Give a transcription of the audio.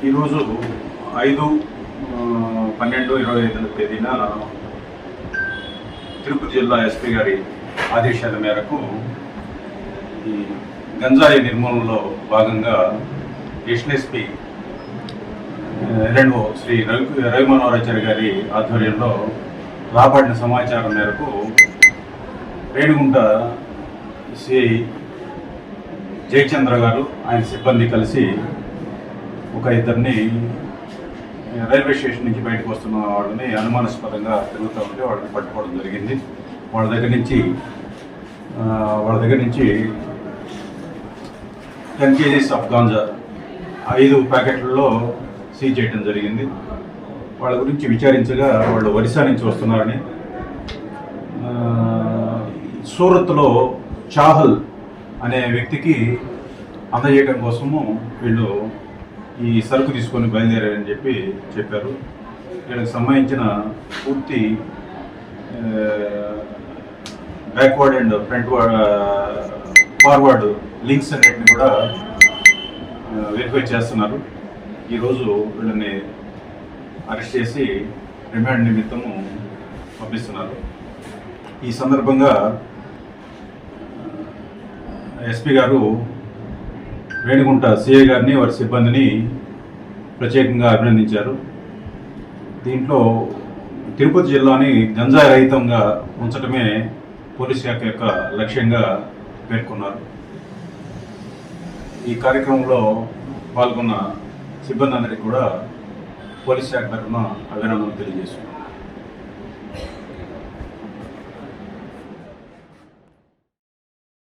ఈరోజు ఐదు పన్నెండు ఇరవై ఐదుల తేదీన తిరుపతి జిల్లా ఎస్పీ గారి ఆదేశాల మేరకు ఈ గంజాయి నిర్మూలనలో భాగంగా ఎస్ఎస్పి ఎల్ఎన్ఓ శ్రీ రవి రవి గారి ఆధ్వర్యంలో రాబడిన సమాచారం మేరకు రేణిగుంట సిఐ జయచంద్ర గారు ఆయన సిబ్బంది కలిసి ఒక ఇద్దరిని రైల్వే స్టేషన్ నుంచి బయటకు వస్తున్న వాళ్ళని అనుమానాస్పదంగా తిరుగుతూ ఉంటే వాళ్ళని పట్టుకోవడం జరిగింది. వాళ్ళ దగ్గర నుంచి వాళ్ళ దగ్గర నుంచి టెన్ కేజీస్ ఆఫ్ గాంజా ఐదు ప్యాకెట్లలో సీజ్ చేయడం జరిగింది. వాళ్ళ గురించి విచారించగా వాళ్ళు ఒరిస్సా నుంచి వస్తున్నారని సూరత్లో చాహల్ అనే వ్యక్తికి అందజేయడం కోసము వీళ్ళు ఈ సరుకు తీసుకొని బయలుదేరారని చెప్పి చెప్పారు. వీళ్ళకి సంబంధించిన పూర్తి backward and front forward links అన్నిటిని కూడా వెరిఫై చేస్తున్నారు. ఈరోజు వీళ్ళని అరెస్ట్ చేసి రిమాండ్ నిమిత్తము పంపిస్తున్నారు. ఈ సందర్భంగా ఎస్పీ గారు వేణుగుంట సిఐ గారిని వారి సిబ్బందిని ప్రత్యేకంగా అభినందించారు. దీంట్లో తిరుపతి జిల్లాని గంజాయి రహితంగా ఉంచడమే పోలీస్ శాఖ యొక్క లక్ష్యంగా పేర్కొన్నారు. ఈ కార్యక్రమంలో పాల్గొన్న సిబ్బంది అందరికీ కూడా పోలీస్ శాఖ తరఫున అభినందనలు తెలియజేస్తున్నారు